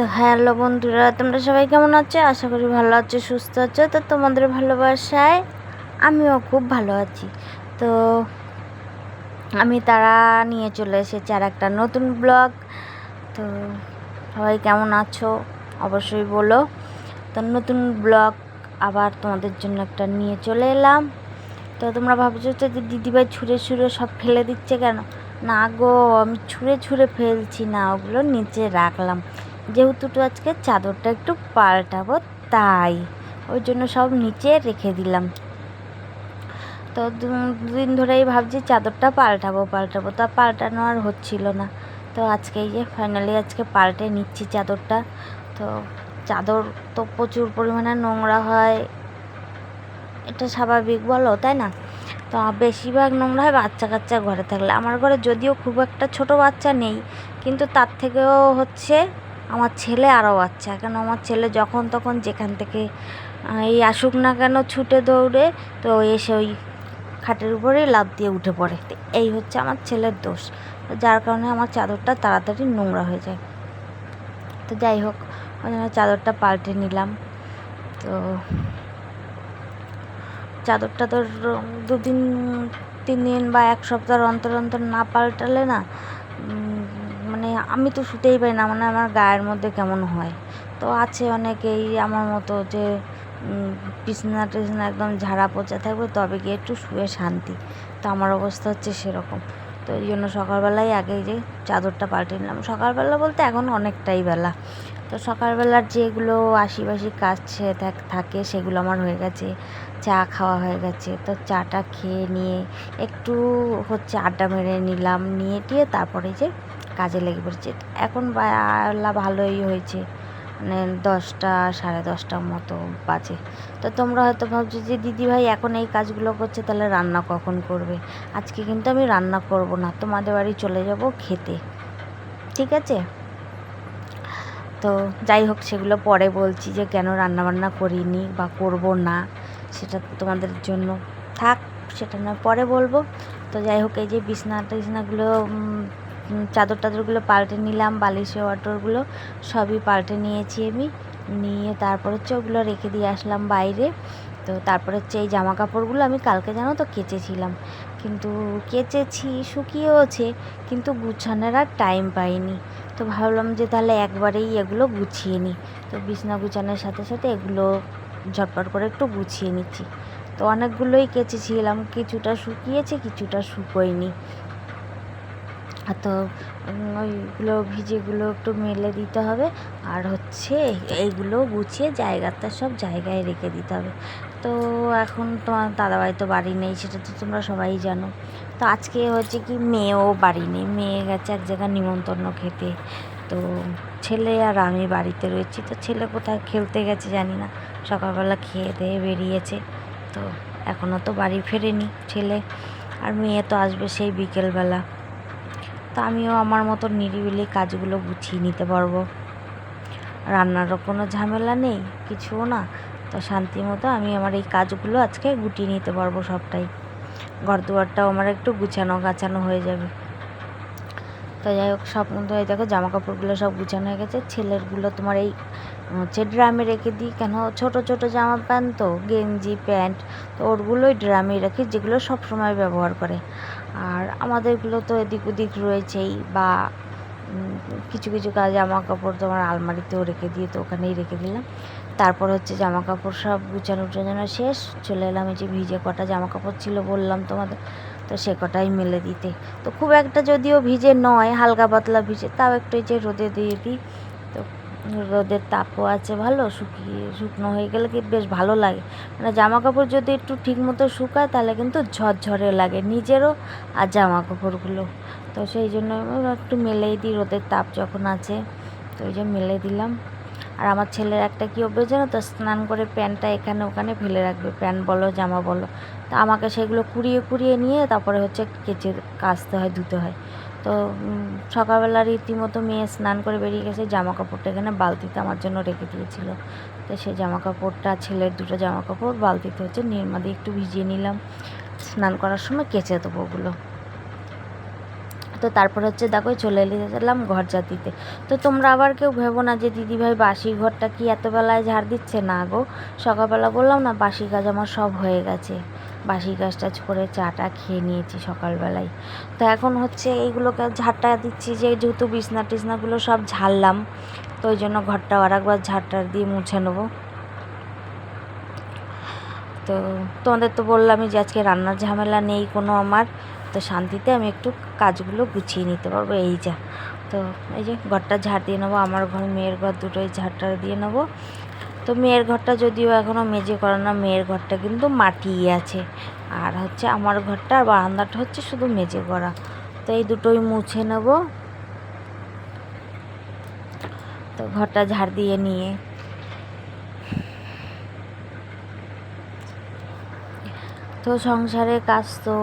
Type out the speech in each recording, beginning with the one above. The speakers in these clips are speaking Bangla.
তো হ্যালো বন্ধুরা, তোমরা সবাই কেমন আছো? আশা করি ভালো আছো, সুস্থ আছো। তো তোমাদের ভালোবাসায় আমিও খুব ভালো আছি। তো আমি তারা নিয়ে চলে এসেছি আর একটা নতুন ব্লগ। তো সবাই কেমন আছো? অবশ্যই বলো। তো নতুন ব্লগ আবার তোমাদের জন্য একটা নিয়ে চলে এলাম। তো তোমরা ভাবছ যে দিদিভাই ছুঁড়ে ছুঁড়ে সব ফেলে দিচ্ছে কেন? না গো, আমি ছুঁড়ে ছুঁড়ে ফেলছি না, ওগুলো নিচে রাখলাম। যেহেতু আজকে চাদরটা একটু পাল্টাবো, তাই। ওই জন্য সব নিচে রেখে দিলাম। তো দুদিন ধরেই ভাবছি চাদরটা পাল্টাবো পাল্টাবো। তা পাল্টানো আর হচ্ছিল না। তো আজকে এই যে ফাইনালি আজকে পাল্টে নিচ্ছি চাদরটা। তো চাদর তো প্রচুর পরিমাণে নোংরা হয়। এটা স্বাভাবিক বলো, তাই না? তো বেশিরভাগ নোংরা হয় বাচ্চা কাচ্চা ঘরে থাকলে। আমার ঘরে যদিও খুব একটা ছোট বাচ্চা নেই, কিন্তু তার থেকেও হচ্ছে আমার ছেলে আরও বাচ্চা। কেন আমার ছেলে যখন তখন যেখান থেকে এই আসুক না কেন ছুটে দৌড়ে, তো এসে ওই খাটের উপরেই লাফ দিয়ে উঠে পড়ে। এই হচ্ছে আমার ছেলের দোষ। যার কারণে আমার চাদরটা তাড়াতাড়ি নোংরা হয়ে যায়। তো যাই হোক, ওই জন্য চাদরটা পাল্টে নিলাম। তো চাদরটা তোর দুদিন, তিন দিন বা এক সপ্তাহ অন্তর অন্তর না পাল্টালে না মানে আমি তো শুতেই পারি না মানে আমার গায়ের মধ্যে কেমন হয়। তো আছে অনেকেই আমার মতো যে বিছনা টিছনা একদম ঝাড়া পোচা থাকবে তবে গিয়ে একটু শুয়ে শান্তি। তো আমার অবস্থা হচ্ছে সেরকম। তো এই জন্য সকালবেলায় আগে যে চাদরটা পাল্টে নিলাম। সকালবেলা বলতে এখন অনেকটাই বেলা। তো সকালবেলার যেগুলো আশিবাসি কাজ থাকে সেগুলো আমার হয়ে গেছে। চা খাওয়া হয়ে গেছে। তো চাটা খেয়ে নিয়ে একটু হচ্ছে আড্ডা মেরে নিলাম। নিয়ে টিয়ে তারপরে যে কাজে লেগে পড়েছে। এখন আল্লাহ ভালোই হয়েছে। মানে দশটা, সাড়ে দশটার মতো বাজে। তো তোমরা হয়তো ভাবছ যে, দিদি ভাই, এখন এই কাজগুলো করছে, তাহলে রান্না কখন করবে? আজকে কিন্তু আমি রান্না করব না, তোমাদের বাড়ি চলে যাব খেতে। ঠিক আছে? তো যাই হোক, সেগুলো পরে বলছি যে, কেন রান্না বান্না করিনি বা করব না, সেটা তোমাদের জন্য। থাক, সেটা না পরে বলব। তো যাই হোক, এই যে বিছনা টিছনাগুলো চাদর টাদরগুলো পাল্টে নিলাম, বালিশের ওয়াটরগুলো সবই পাল্টে নিয়েছি আমি। নিয়ে তারপর হচ্ছে ওগুলো রেখে দিয়ে আসলাম বাইরে। তো তারপর হচ্ছে এই জামা কাপড়গুলো আমি কালকে জানো তো কেচেছিলাম। কিন্তু কেচেছি, শুকিয়েওছে, কিন্তু গুছানোর আর টাইম পাইনি। তো ভাবলাম যে তাহলে একবারেই এগুলো গুছিয়ে নিই। তো বিছনা গুছানোর সাথে সাথে এগুলো ঝটপট করে একটু গুছিয়ে নিচ্ছি। তো অনেকগুলোই কেচেছিলাম, কিছুটা শুকিয়েছে, কিছুটা শুকোয়নি। তো ওইগুলো ভিজেগুলো একটু মেলে দিতে হবে। আর হচ্ছে এইগুলো গুছিয়ে জায়গাটা সব জায়গায় রেখে দিতে হবে। তো এখন তোমার দাদাভাই তো বাড়ি নেই, সেটা তো তোমরা সবাই জানো। তো আজকে হচ্ছে কি মেয়েও বাড়ি নেই, মেয়ে গেছে এক জায়গায় নিমন্ত্রণ খেতে। তো ছেলে আর আমি বাড়িতে রয়েছি, তো ছেলে কোথায় খেলতে গেছে জানি না। সকালবেলা খেয়ে দিয়ে বেরিয়েছে, তো এখনও তো বাড়ি ফেরেনি ছেলে। আর মেয়ে তো আসবে সেই বিকেলবেলা। তো আমিও আমার মতো নিরিবিলি কাজগুলো গুছিয়ে নিতে পারব। রান্নারও কোনো ঝামেলা নেই, কিছুও না। তো শান্তি মতো আমি আমার এই কাজগুলো আজকে গুটিয়ে নিতে পারব সবটাই। ঘর দুয়ারটাও আমার একটু গুছানো গাছানো হয়ে যাবে। তো যাই হোক, সব এই দেখো জামা কাপড়গুলো সব গুছানো হয়ে গেছে। ছেলেরগুলো তোমার এই হচ্ছে ড্রামে রেখে দিই। কেন? ছোট ছোট জামা প্যান্ট তো, গেঞ্জি, প্যান্ট, তো ওরগুলোই ড্রামে রাখি, যেগুলো সব সময় ব্যবহার করে। আর আমাদেরগুলো তো এদিক ওদিক রয়েছেই বা কিছু কিছু কাজ জামা কাপড় তোমার আলমারিতেও রেখে দিয়ে তো ওখানেই রেখে দিলাম। তারপর হচ্ছে জামা কাপড় সব গুছানো টুচানো শেষ, চলে এলাম এই যে ভিজে কটা জামা কাপড় ছিল বললাম তোমাদের, তো সে কটাই মেলে দিতে। তো খুব একটা যদিও ভিজে নয়, হালকা পাতলা ভিজে, তাও একটু যে রোদে দিয়ে দিই। রোদের তাপও আছে, ভালো? শুকিয়ে, শুকনো হয়ে গেলে কি বেশ ভালো লাগে। মানে জামা কাপড় যদি একটু ঠিক মতো শুকায়, তাহলে কিন্তু ঝরঝরে লাগে, নিজেরও আর জামা কাপড়গুলো তো সেই জন্য একটু মেলেই দিই রোদের তাপ যখন আছে, তো ওই যে মেলে দিলাম। আর আমার ছেলের একটা কী অভ্যেস জানো তো? স্নান করে প্যান্টটা এখানে ওখানে ফেলে রাখবে, প্যান্ট বলো, জামা বলো। তা আমাকে সেগুলো কুড়িয়ে কুড়িয়ে নিয়ে তারপরে হচ্ছে কেচে কাচতে হয়, ধুতে হয়। তো সকালবেলা রীতিমতো মেয়ে স্নান করে বেরিয়ে গেছে জামা কাপড়টা এখানে বালতিতে আমার জন্য রেখে দিয়েছিল। তো সেই জামা কাপড়টা ছেলের দুটো জামা কাপড় বালতিতে হচ্ছে নির্মা দিয়ে একটু ভিজিয়ে নিলাম। স্নান করার সময় কেচে দেবো ওগুলো। তো তারপর হচ্ছে দেখো চলে এলাম ঘর দিতে তো তোমরা আবার কেউ ভেবো না যে, দিদিভাই বাসি ঘরটা কি এত বেলায় ঝাড় দিচ্ছে? না গো, সকালবেলা বললাম না, বাসি কাজ আমার সব হয়ে গেছে। বাসি কাজ টাজ করে চাটা খেয়ে নিয়েছি সকালবেলায়। তো এখন হচ্ছে এইগুলোকে ঝাড়টা দিচ্ছি যে যেহেতু বিছনা টিছনাগুলো সব ঝাড়লাম, তো ওই জন্য ঘরটাও আর একবার ঝাড়টার দিয়ে মুছে নেব। তো তোমাদের তো বললামই যে আজকে রান্নার ঝামেলা নেই কোনো আমার, তো শান্তিতে আমি একটু কাজগুলো গুছিয়ে নিতে পারব, এই যা। তো এই যে ঘরটা ঝাড় দিয়ে নেব, আমার ঘর, মেয়ের ঘর দুটোই ঝাড়টা দিয়ে নেব। তো মেয়ের ঘরটা যদিও এখনও মেজে করে না, মেয়ের ঘরটা কিন্তু মাটিই আছে। আর হচ্ছে আমার ঘরটা আর বারান্দাটা হচ্ছে শুধু মেজে করা। তো এই দুটোই মুছে নেব। তো ঘরটা ঝাড় দিয়ে নিয়ে। তো সংসারে কাজ তো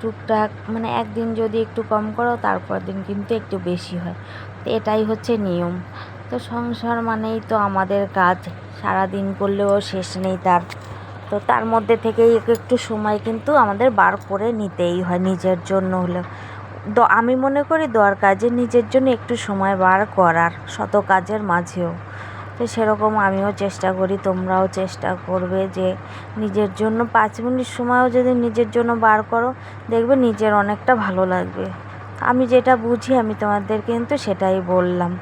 টুকটাক মানে একদিন যদি একটু কম করো, তারপর দিন কিন্তু একটু বেশি হয়। তো এটাই হচ্ছে নিয়ম। তো সংসার মানেই তো আমাদের কাজ। সারা দিন করলেও শেষ নেই তার। তো তার মধ্যে থেকেই একটু সময় কিন্তু আমাদের বার করে নিতেই হয় নিজের জন্য হলেও। আমি মনে করি দরকার যে নিজের জন্য একটু সময় বার করার, শত কাজের মাঝেও। তো সেরকম আমিও চেষ্টা করি, তোমরাও চেষ্টা করবে যে নিজের জন্য পাঁচ মিনিট সময়ও যদি নিজের জন্য বার করো, দেখবে নিজের অনেকটা ভালো লাগবে। আমি যেটা বুঝি, আমি তোমাদের কিন্তু সেটাই বললাম।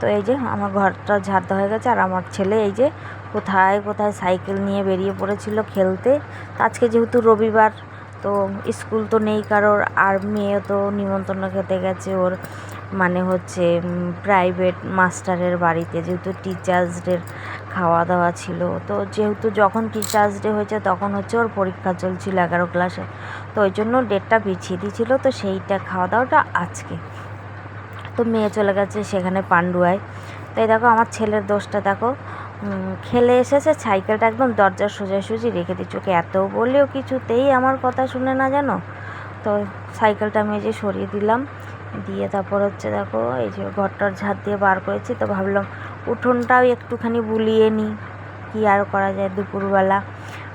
তো এই যে আমার ঘরটা ঝাড়তে হয়ে গেছে আর আমার ছেলে এই যে কোথায় কোথায় সাইকেল নিয়ে বেরিয়ে পড়েছিল খেলতে। আজকে যেহেতু রবিবার, তো স্কুল তো নেই কারোর আর মেয়ে তো নিমন্ত্রণ খেতে গেছে ওর মানে হচ্ছে প্রাইভেট মাস্টারের বাড়িতে যেহেতু টিচার্স ডের খাওয়া দাওয়া ছিল। তো যেহেতু যখন টিচার্স ডে হয়েছে তখন হচ্ছে ওর পরীক্ষা চলছিল এগারো ক্লাসে তো ওই জন্য ডেটটা পিছিয়ে দিয়েছিলো, তো সেইটা খাওয়া দাওয়াটা আজকে। তো মেয়ে চলে গেছে, সেখানে পান্ডুয়ায় তাই দেখো, আমার ছেলের দোষটা দেখো। খেলে এসেছে, সাইকেলটা একদম দরজার সোজাসুজি রেখে দিচ্ছ ওকে এত বললেও কিছুতেই আমার কথা শুনে না জানো? তো সাইকেলটা আমি যে সরিয়ে দিলাম। দিয়ে তারপর হচ্ছে দেখো, এই যে ঘরটার ঝাড় দিয়ে বার করেছি। তো ভাবলাম উঠোনটাও একটুখানি বুলিয়ে নিই কী আর করা যায় দুপুরবেলা?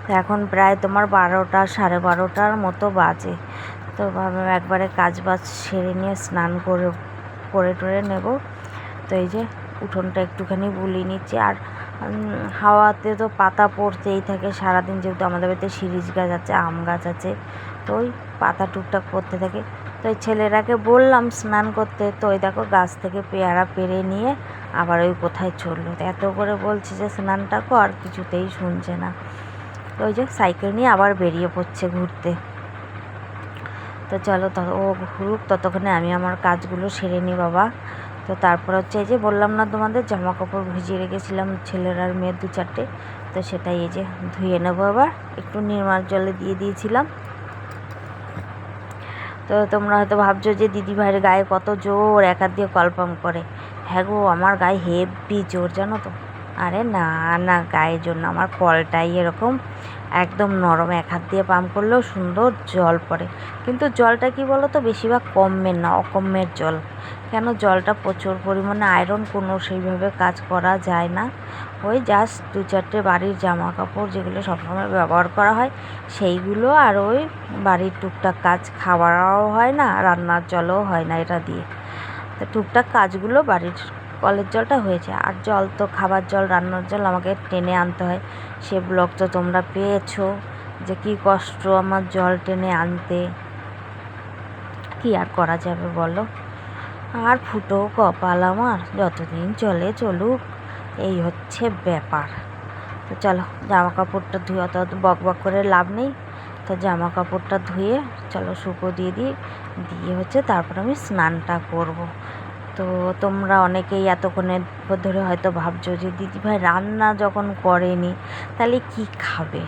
তো এখন প্রায় তোমার বারোটা, সাড়ে বারোটার মতো বাজে। তো ভাবলাম একবারে কাজ বাজ সেরে নিয়ে স্নান করে করে টরে নেব। তো এই যে উঠোনটা একটুখানি বুলিয়ে নিচ্ছি। আর হাওয়াতে তো পাতা পড়তেই থাকে। সারাদিন যেহেতু আমাদের বাড়িতে শিরিষ গাছ আছে, আম গাছ আছে, তো ওই পাতা টুকটাক পড়তে থাকে। তো ওই ছেলেরাকে বললাম স্নান করতে, তো ওই দেখো গাছ থেকে পেয়ারা পেরে নিয়ে আবার ওই কোথায় চলল। এত করে বলছে যে, স্নানটা কর, কিছুতেই শুনছে না। তো ওই যে সাইকেল নিয়ে আবার বেরিয়ে পড়ছে ঘুরতে। তো চলো ও ঘুরুক, ততক্ষণে আমি আমার কাজগুলো সেরে নিই বাবা। তো তারপর হচ্ছে এই যে বললাম না তোমাদের জামা কাপড় ভিজিয়ে রেখেছিলাম ছেলের আর মেয়ের দু চারটে। তো সেটাই এই যে ধুয়ে নেব আবার একটু নির্মাল জলে দিয়ে দিয়েছিলাম। তো তোমরা হয়তো ভাবছ যে দিদি ভাইয়ের গায়ে কত জোর এক হাত দিয়ে কলপাম করে। হ্যাঁ গো, আমার গায়ে হেভি জোর জানো তো? আরে না না, গায়ের জন্য আমার কলটাই এরকম। একদম নরম, এক হাত দিয়ে পাম্প করলেও সুন্দর জল পড়ে। কিন্তু জলটা কি বলো তো বেশিরভাগ কমের না অকমের জল। কেন? জলটা প্রচুর পরিমাণে আয়রন, কোনো সেইভাবে কাজ করা যায় না। ওই জাস্ট দু চারটে বাড়ির জামা কাপড় যেগুলো সবসময় ব্যবহার করা হয়, সেইগুলো আর ওই বাড়ির টুকটাক কাজ খাওয়াও হয় না, রান্নার জলও হয় না এটা দিয়ে। তো টুকটাক কাজগুলো বাড়ির কলের জলটা হয়েছে। আর জল তো, খাবার জল, রান্নার জল আমাকে টেনে আনতে হয়। সে ব্লগ তো তোমরা পেয়েছ যে কী কষ্ট আমার জল টেনে আনতে। কী আর করা যাবে বলো? আর ফুটো কপাল আমার যতদিন চলে চলুক, এই হচ্ছে ব্যাপার। তো চলো জামা কাপড়টা ধুয়ে অত বক বক করে লাভ নেই। তো জামা কাপড়টা ধুয়ে চলো শুকো দিয়ে দিই। দিয়ে হচ্ছে তারপর আমি স্নানটা করব। তো তোমরা অনেকেই এতক্ষণে ধরে হয়তো ভাবছ যে দিদিভাই রান্না যখন করেনি, তাহলে কি খাবে?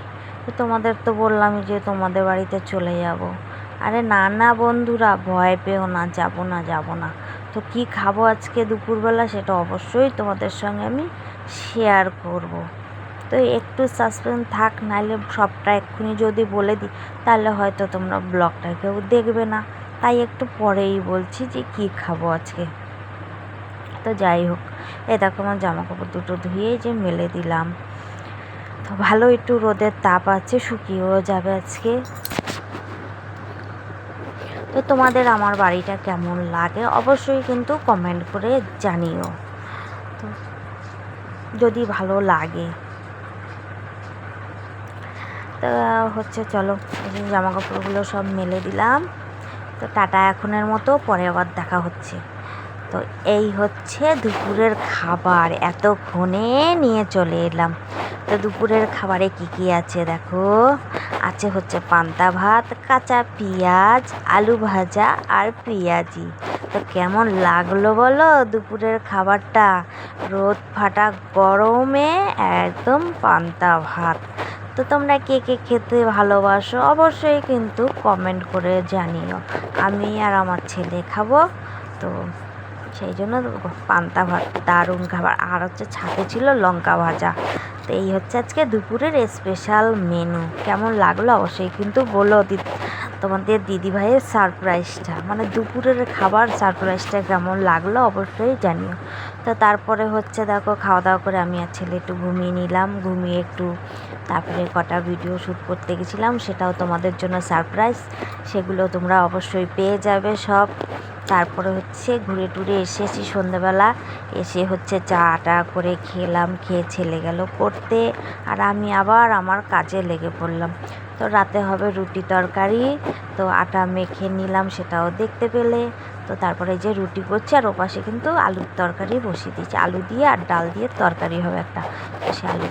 তো তোমাদের তো বললামই যে তোমাদের বাড়িতে চলে যাব। আরে না না বন্ধুরা, ভয় পেও না, যাব না যাব না। তো কি খাব আজকে দুপুরবেলা সেটা অবশ্যই তোমাদের সঙ্গে আমি শেয়ার করব। তো একটু সাসপেন্স থাক নাহলে সবটা এক্ষুনি যদি বলে দিই, তাহলে হয়তো তোমরা ব্লগটা কেউ দেখবে না। তাই একটু পরেই বলছি যে কি খাব আজকে। তো যাই হোক। এ দেখো আমার জামা কাপড় দুটো ধুয়ে যে মেলে দিলাম। তো ভালো একটু রোদের তাপ আছে, শুকিয়েও যাবে আজকে। তো তোমাদের আমার বাড়িটা কেমন লাগে অবশ্যই কিন্তু কমেন্ট করে জানিও। তো যদি ভালো লাগে। তো হচ্ছে চলো জামা কাপড়গুলো সব মেলে দিলাম। তো টাটা এখনের মতো, পরে আবার দেখা হচ্ছে। তো এই হচ্ছে দুপুরের খাবার। এতক্ষণে নিয়ে চলে এলাম। তো দুপুরের খাবারে কি কি আছে দেখো? আছে হচ্ছে পান্তা ভাত, কাঁচা পেঁয়াজ, আলু ভাজা আর পেঁয়াজি। তো কেমন লাগল বলো দুপুরের খাবারটা? রোদ ফাটা গরমে একদম পান্তা ভাত। তো তোমরা কে কে খেতে ভালোবাসো অবশ্যই কিন্তু কমেন্ট করে জানিও। আমি আর আমার ছেলে খাব। তো সেই জন্য পান্তা ভাত দারুণ খাবার। আর হচ্ছে ছাতে ছিল লঙ্কা ভাজা। তো এই হচ্ছে আজকে দুপুরের স্পেশাল মেনু কেমন লাগল অবশ্যই কিন্তু বলো তোমাদের দিদিভাইয়ের সারপ্রাইজটা মানে দুপুরের খাবার সারপ্রাইজটা কেমন লাগল অবশ্যই জানিও। তো তারপরে হচ্ছে দেখো খাওয়া দাওয়া করে আমি আর ছেলে একটু ঘুমিয়ে নিলাম, ঘুমিয়ে একটু তারপরে কটা ভিডিও শ্যুট করতে গেছিলাম, সেটাও তোমাদের জন্য সারপ্রাইজ সেগুলো তোমরা অবশ্যই পেয়ে যাবে সব। তারপরে হচ্ছে ঘুরে টুরে এসেছি সন্ধ্যেবেলা এসে হচ্ছে চা টা করে খেলাম, খেয়ে ছেলে গেল করতে আর আমি আবার আমার কাজে লেগে পড়লাম। তো রাতে হবে রুটি তরকারি, তো আটা মেখে নিলাম সেটাও দেখতে পেলে। তো তারপরে যে রুটি করছি আর ওপাশে কিন্তু আলুর তরকারি বসিয়ে দিয়েছি। আলু দিয়ে আর ডাল দিয়ে তরকারি হবে একটা। সে আলু